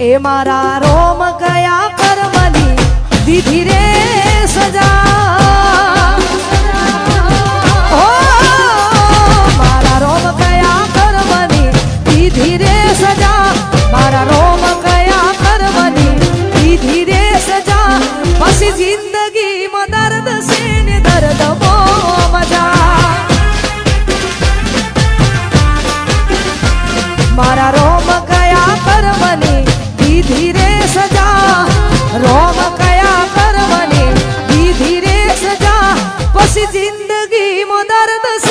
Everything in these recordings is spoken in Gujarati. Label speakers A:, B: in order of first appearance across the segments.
A: એ મારા રોમ ગયા કર્મની દીધી રે સજા. خوش زندگی مدرد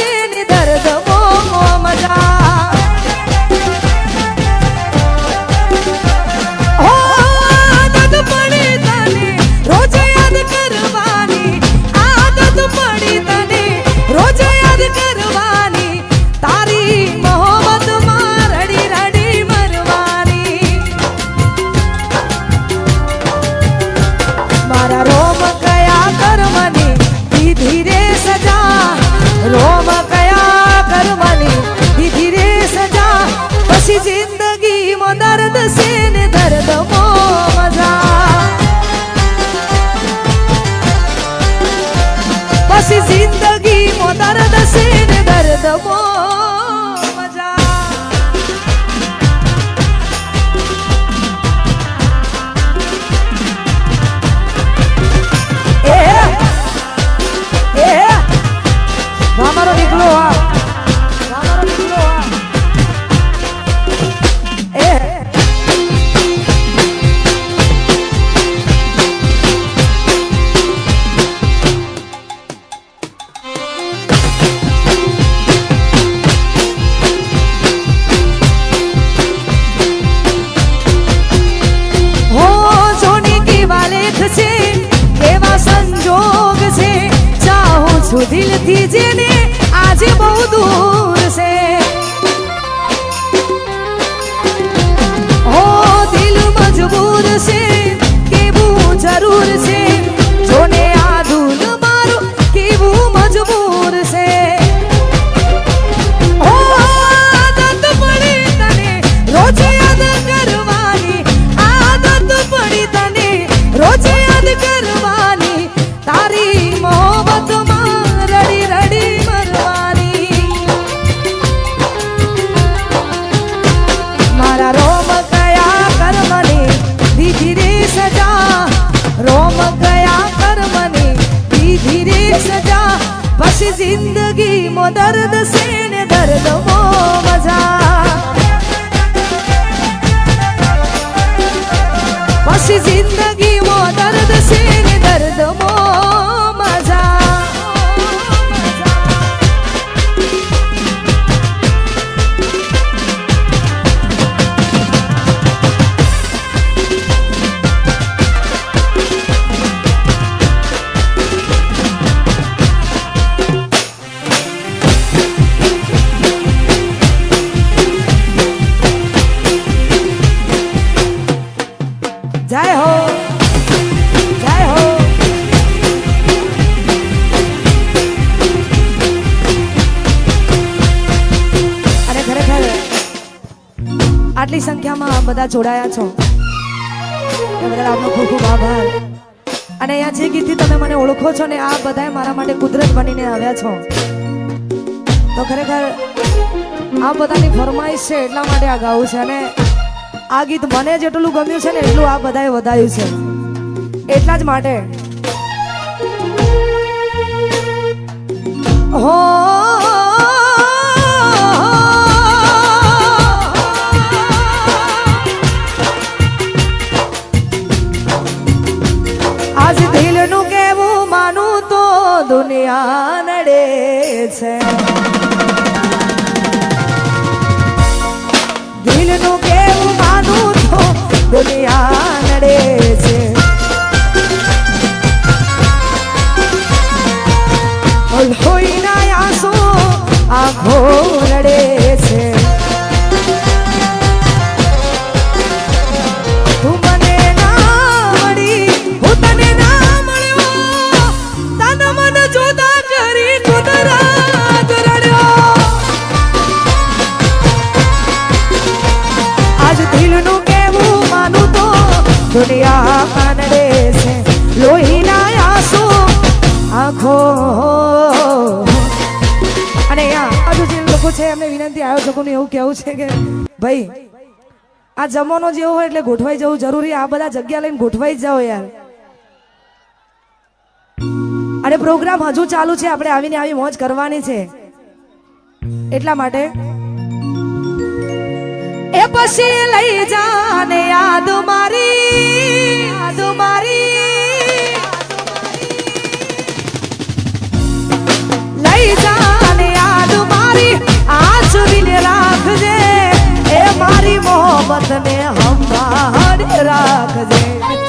A: દર્દ સે બધા જોડાયા છો. એ બદલ આપનો ખૂબ ખૂબ આભાર. અને અહીંયા જે ગીતથી તમે મને ઓળખો છો ને, આ બધા મારા માટે કુદરત બનીને આવ્યા છો. તો ખરેખર આ બધાની ફરમાઈશ છે એટલા માટે આ ગાવું છે અને આ ગીત મને જેટલું ગમ્યું છે ને, એટલું આ બધાએ વધાયું છે. એટલા જ માટે. હો ને નડે છે દિલનું કેવું અને આજુ જે લોકો છે, એમને વિનંતી આયોજકોને એવું કહેવું છે કે, ભાઈ, આ જમવાનો જેવો હોય એટલે ગોઠવાઈ જવું જરૂરી, આ બધા જગ્યા લઈને ગોઠવાઈ જ જાઓ યાર. અને પ્રોગ્રામ હજુ ચાલુ છે, આપણે આવીને આવી મોજ કરવાની છે. એટલા માટે એ પછી લઈ જાને યાદ મારી યાદ મારી. લઈ જા મોહબત ને હમ રાખજે.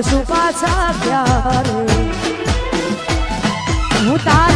A: મળશું પાછા ક્યારે હું તારા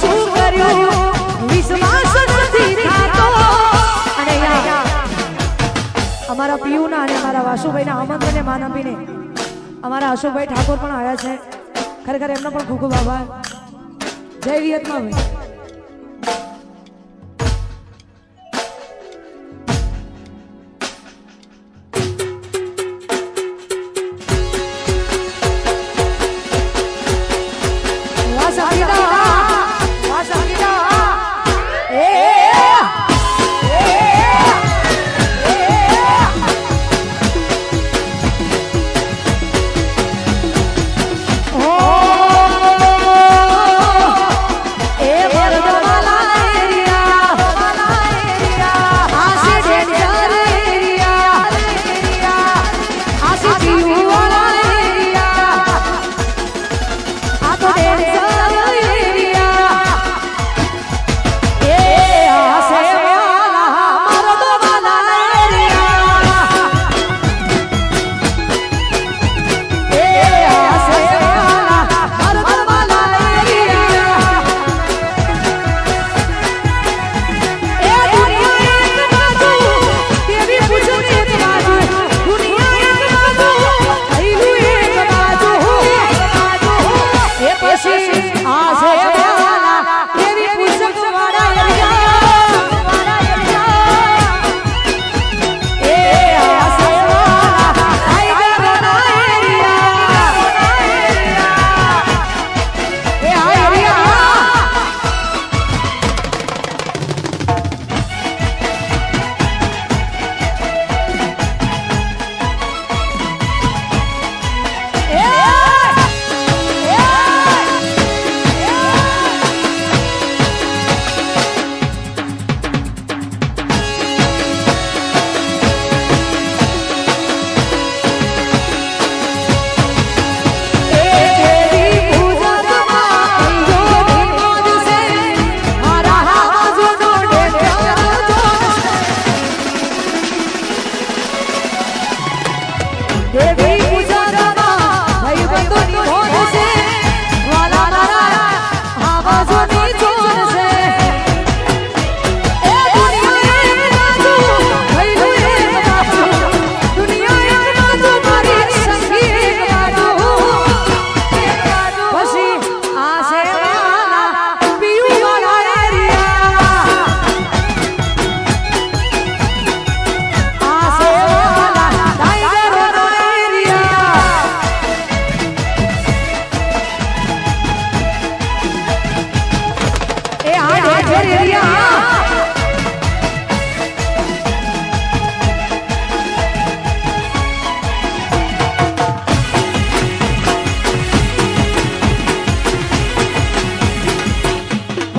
A: શું કર્યું, વિશ્વાસ નથી અમારા પિયુના અને અમારા વાસુભાઈના આમંત્રણને અને માનવીને અમારા આશુભાઈ ઠાકોર પણ આવ્યા છે. ખરેખર એમનો પણ ખૂબ ખૂબ આભાર. જય વિયતમાં ભાઈ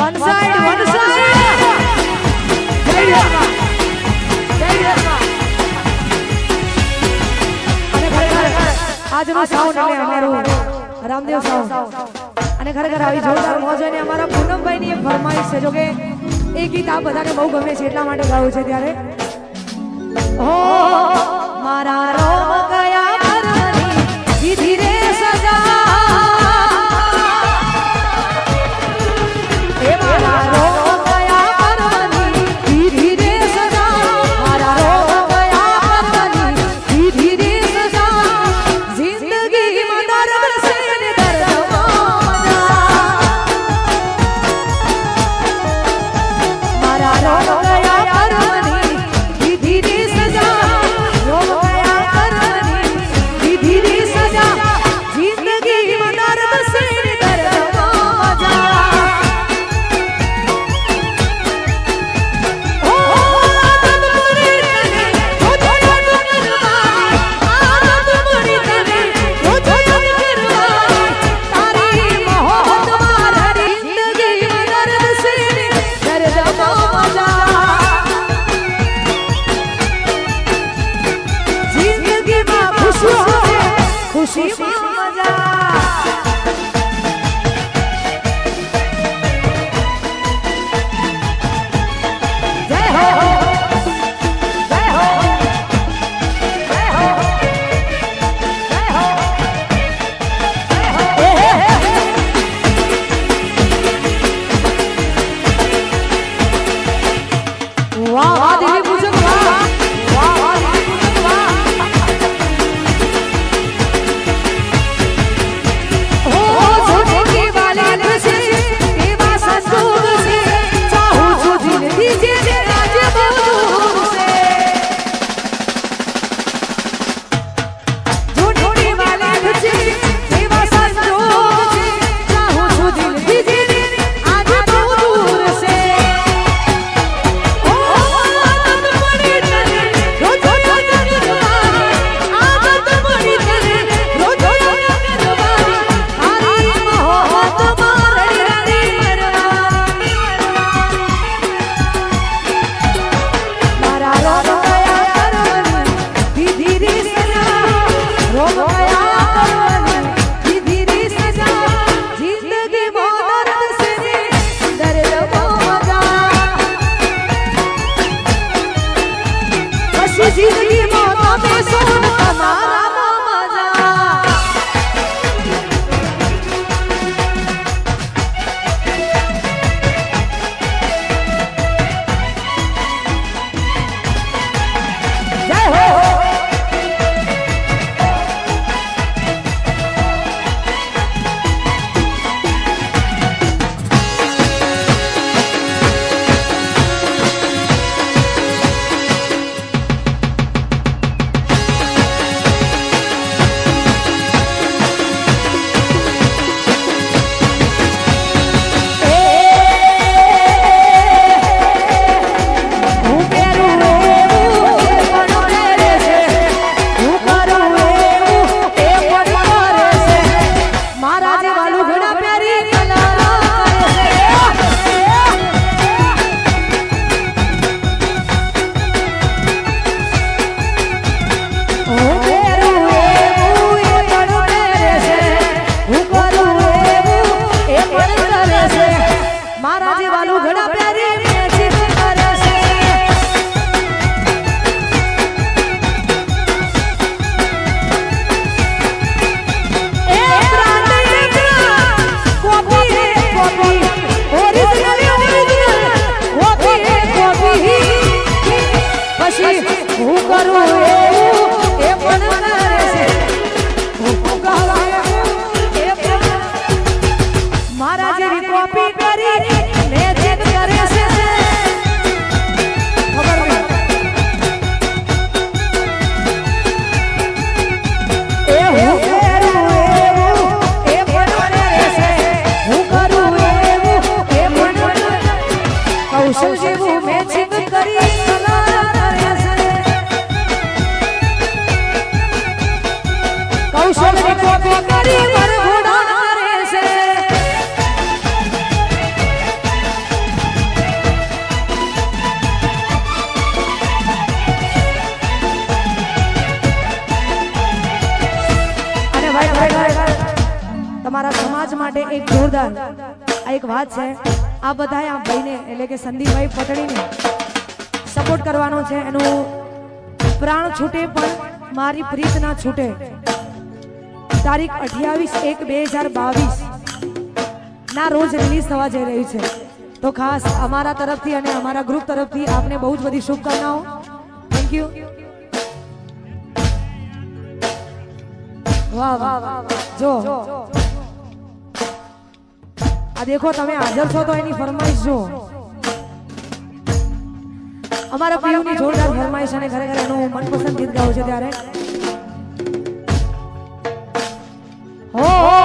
A: વન સાઈડ વન સાઈડ આજનો સાઉન્ડ એટલે અમારું રામદેવ સાઉન્ડ અને ખરેખર આવી જોરદાર મોજ અને અમારા પૂનમભાઈની એક ફરમાઈશ છે. જો કે એ ગીત આ બધાને બહુ ગમે છે એટલા માટે ગાવું છે ત્યારે. ઓ મારા રોમ તમારા સમાજ માટે એક જોરદાર આ એક વાત છે. આ બધાએ આ ભાઈને, એટલે કે સંદીપભાઈ પટણીને સપોર્ટ કરવાનો છે. એનું પ્રાણ છૂટે પણ મારી પ્રીત ના છૂટે. તારીખ અઠ્યાવીસ એક બે હજાર બાવીસ ના રોજ રિલીઝ થવા જઈ રહી છે. તો ખાસ અમારા તરફથી અને અમારા ગ્રુપ તરફથી આપને બહુ જ બધી શુભકામનાઓ. થેન્ક યુ વાહ વાહ જો. દેખો, તમે હાજર છો તો એની ફરમાઈશ જો અમારા પીયુની જોરદાર ફરમાઈશ અને ખરેખર એનું મનપસંદ ગીત ગાવું છે ત્યારે. હો.